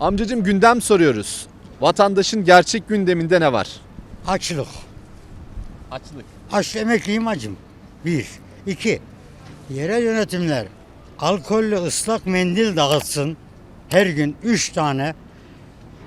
Amcacım gündem soruyoruz. Vatandaşın gerçek gündeminde ne var? Açlık. Açlık. Aç emekliyim acım. Bir. İki. Yerel yönetimler alkollü ıslak mendil dağıtsın. Her gün üç tane.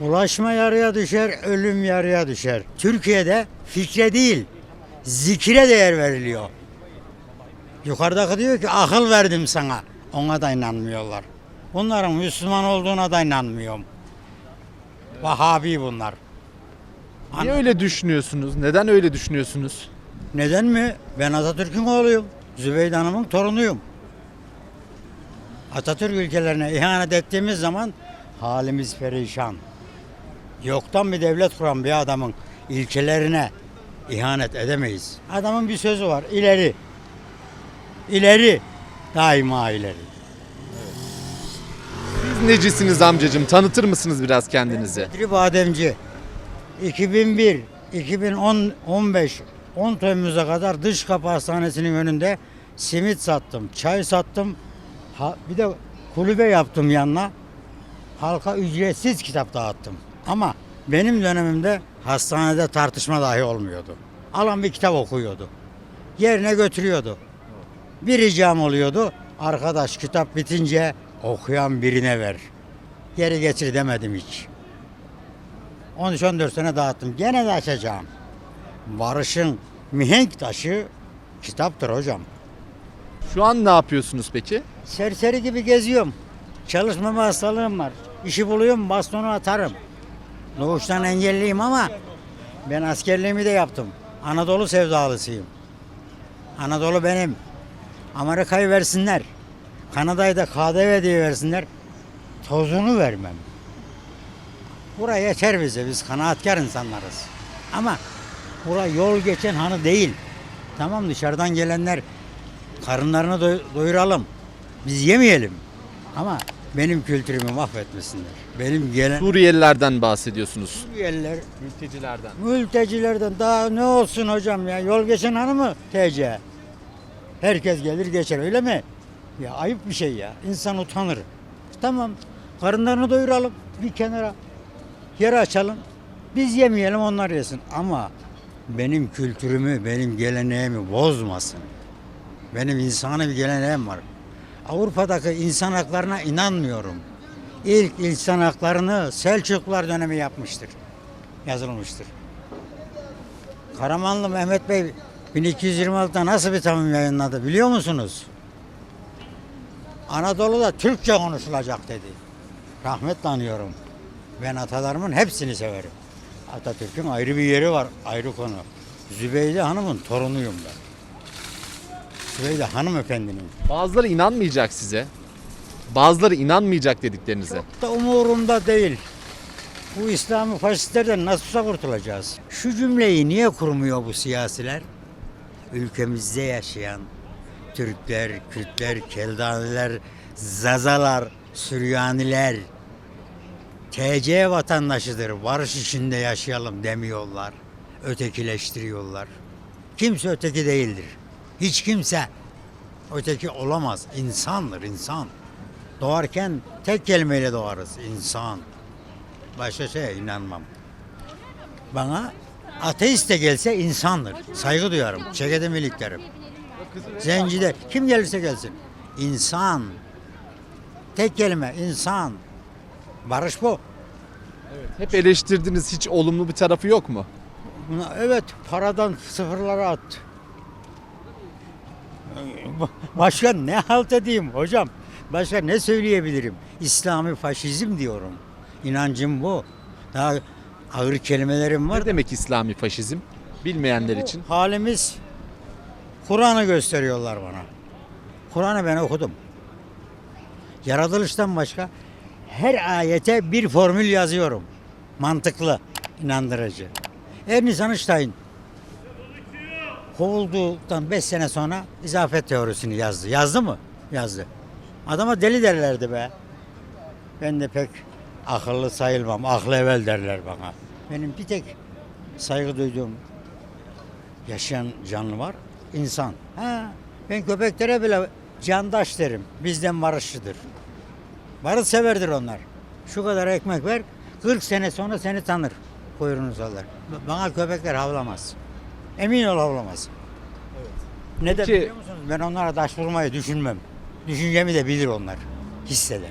Ulaşma yarıya düşer, ölüm yarıya düşer. Türkiye'de fikre değil, zikire değer veriliyor. Yukarıdaki diyor ki akıl verdim sana. Ona da inanmıyorlar. Bunların Müslüman olduğuna da inanmıyorum. Vahabi bunlar. Niye öyle düşünüyorsunuz? Neden öyle düşünüyorsunuz? Neden mi? Ben Atatürk'ün oğluyum. Zübeyde Hanım'ın torunuyum. Atatürk ülkelerine ihanet ettiğimiz zaman halimiz perişan. Yoktan bir devlet kuran bir adamın ilkelerine ihanet edemeyiz. Adamın bir sözü var. İleri. İleri. Daima ileri. Necisiniz amcacım? Tanıtır mısınız biraz kendinizi? Bedri Bademci 2001 2010 15 10 Temmuz'a kadar dış kapı hastanesinin önünde simit sattım, çay sattım. Ha, bir de kulübe yaptım yanına. Halka ücretsiz kitap dağıttım. Ama benim dönemimde hastanede tartışma dahi olmuyordu. Alan bir kitap okuyordu. Yerine götürüyordu. Bir ricam oluyordu. Arkadaş kitap bitince okuyan birine ver. Geri getir demedim hiç. 13-14 sene dağıttım. Gene de açacağım. Barış'ın mihenk taşı kitaptır hocam. Şu an ne yapıyorsunuz peki? Serseri gibi geziyorum. Çalışmama hastalığım var. İşi buluyorum bastonu atarım. Doğuştan engelliyim ama ben askerliğimi de yaptım. Anadolu sevdalısıyım. Anadolu benim. Amerika'yı versinler. Kanada'yı da KDV diye versinler. Tozunu vermem. Buraya yeter bize. Biz kanaatkar insanlarız. Ama bura yol geçen hanı değil. Tamam dışarıdan gelenler karınlarını doy- doyuralım. Biz yemeyelim. Ama benim kültürümü mahvetmesinler. Benim gelen Suriyelilerden bahsediyorsunuz. yerler Mültecilerden. mültecilerden daha ne olsun hocam ya? Yol geçen hanı mı TC? Herkes gelir geçer öyle mi? Ya ayıp bir şey ya. İnsan utanır. Tamam. Karınlarını doyuralım bir kenara. Yere açalım. Biz yemeyelim onlar yesin. Ama benim kültürümü, benim geleneğimi bozmasın. Benim insani bir geleneğim var. Avrupa'daki insan haklarına inanmıyorum. İlk insan haklarını Selçuklular dönemi yapmıştır. Yazılmıştır. Karamanlı Mehmet Bey 1226'da nasıl bir tanım yayınladı biliyor musunuz? Anadolu'da Türkçe konuşulacak dedi. Rahmetle anıyorum. Ben atalarımın hepsini severim. Atatürk'ün ayrı bir yeri var, ayrı konu. Zübeyde Hanım'ın torunuyum ben. Zübeyde hanımefendinin. Bazıları inanmayacak size. Bazıları inanmayacak dediklerinize. Çok da umurumda değil. Bu İslami faşistlerden nasılsa kurtulacağız. Şu cümleyi niye kurmuyor bu siyasiler? Ülkemizde yaşayan Türkler, Kürtler, Keldaniler, Zazalar, Süryaniler TC vatandaşıdır. Barış içinde yaşayalım demiyorlar. Ötekileştiriyorlar. Kimse öteki değildir. Hiç kimse öteki olamaz. İnsandır insan. Doğarken tek kelimeyle doğarız. İnsan. Başka şeye inanmam. Bana ateist de gelse insandır. Saygı duyarım. Çekede derim. Zenci de kim gelirse gelsin. İnsan. Tek kelime insan. Barış bu. Hep eleştirdiniz hiç olumlu bir tarafı yok mu? Buna- Evet paradan sıfırlara at. Başka ne halt edeyim hocam? Başka ne söyleyebilirim? İslami faşizm diyorum. İnancım bu. Daha ağır kelimelerim var. Ne demek İslami faşizm? Bilmeyenler için. Halimiz Kur'an'ı gösteriyorlar bana. Kur'an'ı ben okudum. Yaratılıştan başka her ayete bir formül yazıyorum. Mantıklı, inandırıcı. Ernest Einstein kovulduktan 5 sene sonra izafet teorisini yazdı. Yazdı mı? Yazdı. Adama deli derlerdi be. Ben de pek akıllı sayılmam. Aklı evvel derler bana. Benim bir tek saygı duyduğum yaşayan canlı var. İnsan. Ha, ben köpeklere bile candaş derim. Bizden barışçıdır. Barış severdir onlar. Şu kadar ekmek ver. 40 sene sonra seni tanır. Kuyruğunu sallar. Bana köpekler havlamaz. Emin ol havlamaz. Ne de Peki- biliyor musunuz? Ben onlara taş vurmayı düşünmem. Düşüncemi de bilir onlar. Hisseder.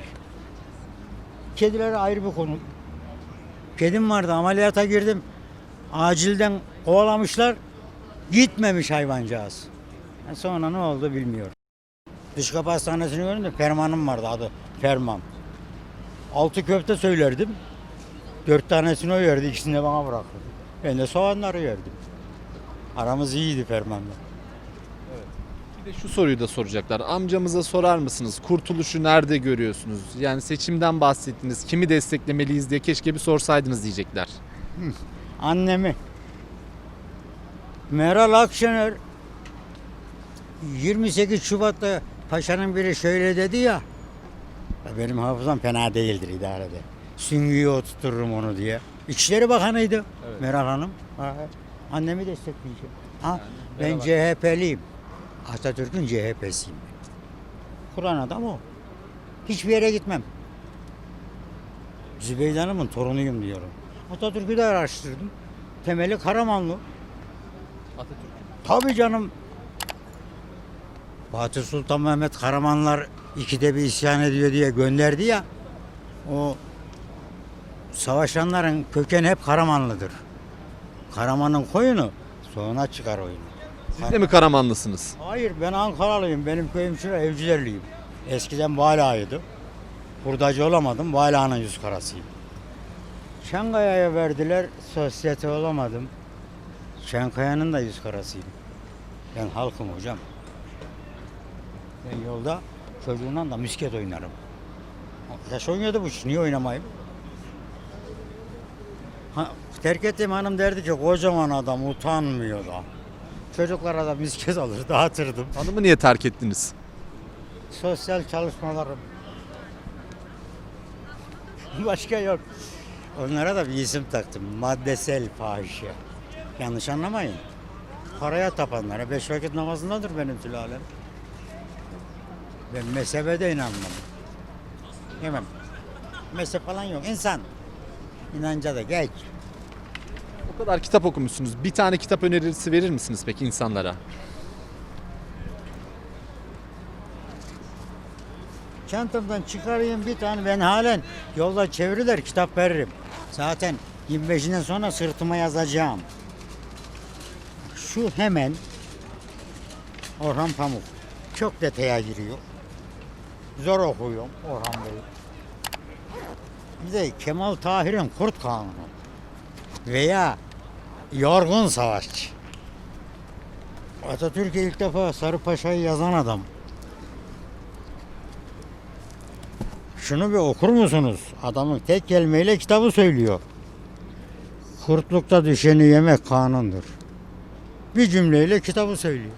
Kediler ayrı bir konu. Kedim vardı ameliyata girdim. Acilden kovalamışlar. Gitmemiş hayvancağız. Ha, Sonra ne oldu bilmiyorum. Dış kapı hastanesini görünce fermanım vardı adı ferman. Altı köfte söylerdim. Dört tanesini o yerdi, ikisini de bana bıraktı. Ben de soğanları yerdim. Aramız iyiydi fermanla. Bir de şu soruyu da soracaklar. Amcamıza sorar mısınız? Kurtuluşu nerede görüyorsunuz? Yani seçimden bahsettiniz. Kimi desteklemeliyiz diye keşke bir sorsaydınız diyecekler. Annemi. Meral Akşener 28 Şubat'ta paşanın biri şöyle dedi ya. Benim hafızam fena değildir idarede. Süngüyü oturturum onu diye. İçişleri Bakanıydı Evet. Meral Hanım. Ha, annemi destekleyeceğim. Ha, ben Meral CHP'liyim. Atatürk'ün CHP'siyim. Kur'an adam o. Hiçbir yere gitmem. Zübeyde Hanım'ın torunuyum diyorum. Atatürk'ü de araştırdım. Temeli Karamanlı. Atatürk. Tabii canım. Fatih Sultan Mehmet Karamanlar ikide bir isyan ediyor diye gönderdi ya. O savaşanların kökeni hep Karamanlıdır. Karaman'ın koyunu sonra çıkar oyunu. Siz de mi Karamanlısınız? Hayır ben Ankaralıyım. Benim köyüm şurada Evcilerliyim. Eskiden Bala'ydı. Hurdacı olamadım. Bala'nın yüz karasıyım. Çankaya'ya verdiler. Sosyete olamadım. Çankaya'nın da yüz karasıyım. Ben halkım hocam. Ben yolda çocuğundan da misket oynarım. Yaş oynuyordu bu iş. Niye oynamayayım? Ha, terk ettiğim hanım derdi ki kocaman adam utanmıyor da. Çocuklara da misket alır dağıtırdım. Hanımı niye terk ettiniz? Sosyal çalışmalarım. Başka yok. Onlara da bir isim taktım. Maddesel fahişe. Yanlış anlamayın. Paraya tapanlara beş vakit namazındadır benim sülalem. Ben mezhebe de inanmam. Yemem. Mezhep falan yok. İnsan. İnanca da geç. O kadar kitap okumuşsunuz. Bir tane kitap önerisi verir misiniz peki insanlara? Çantamdan çıkarayım bir tane ben halen yolda çeviriler kitap veririm. Zaten 25'inden sonra sırtıma yazacağım. Şu hemen Orhan Pamuk. Çok detaya giriyor. Zor okuyorum Orhan Bey'i. Bir de Kemal Tahir'in Kurt Kanunu. Veya Yorgun Savaşçı. Atatürk'e ilk defa Sarı Paşa'yı yazan adam. Şunu bir okur musunuz? Adamın tek kelimeyle kitabı söylüyor. Kurtlukta düşeni yemek kanundur. Bir cümleyle kitabı söylüyor.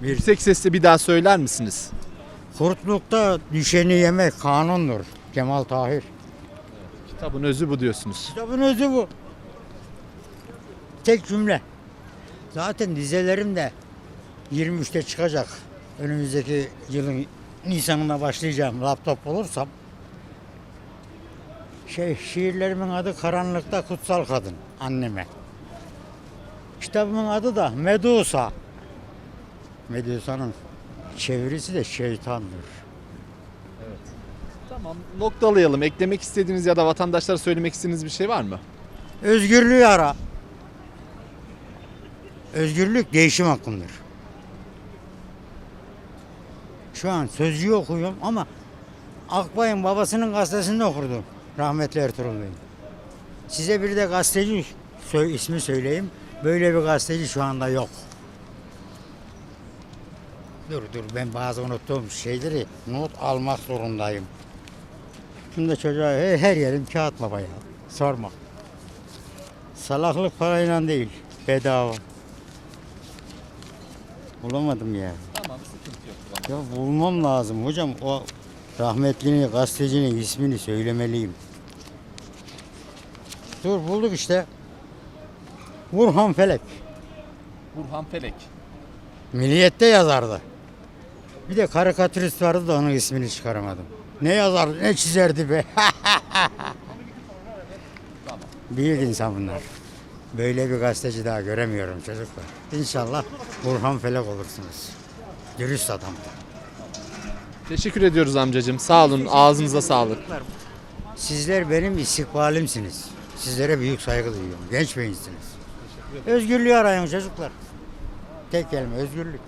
Yüksek sesle bir daha söyler misiniz? Kurtlukta düşeni yemek kanundur. Kemal Tahir. Kitabın özü bu diyorsunuz. Kitabın özü bu. Tek cümle. Zaten dizelerim de 23'te çıkacak. Önümüzdeki yılın Nisan'ında başlayacağım laptop bulursam. Şey şiirlerimin adı Karanlıkta Kutsal Kadın anneme. Kitabımın adı da Medusa. Medusa'nın çevirisi de şeytandır. Tamam noktalayalım. Eklemek istediğiniz ya da vatandaşlara söylemek istediğiniz bir şey var mı? Özgürlüğü ara. Özgürlük değişim hakkındır. Şu an sözcüğü okuyorum ama Akbay'ın babasının gazetesinde okurdum. Rahmetli Ertuğrul Bey. Size bir de gazeteci ismi söyleyeyim. Böyle bir gazeteci şu anda yok. Dur dur ben bazı unuttuğum şeyleri not almak zorundayım. Şimdi çocuğa "Hey, her yerim kağıt baba ya. Sorma. Salaklık parayla değil, bedava. Bulamadım ya. Tamam sıkıntı yok. Ya bulmam lazım hocam. O rahmetlinin gazetecinin ismini söylemeliyim. Dur bulduk işte. Burhan Felek. Burhan Felek. Milliyette yazardı. Bir de karikatürist vardı da onun ismini çıkaramadım. Ne yazar ne çizerdi be. Büyük insan bunlar. Böyle bir gazeteci daha göremiyorum çocuklar. İnşallah Burhan Felek olursunuz. Dürüst adam. Teşekkür ediyoruz amcacığım. Sağ olun. Ağzınıza sağlık. Sizler benim istikbalimsiniz. Sizlere büyük saygı duyuyorum. Genç beyinsiniz. Özgürlüğü arayın çocuklar. Tek kelime özgürlük.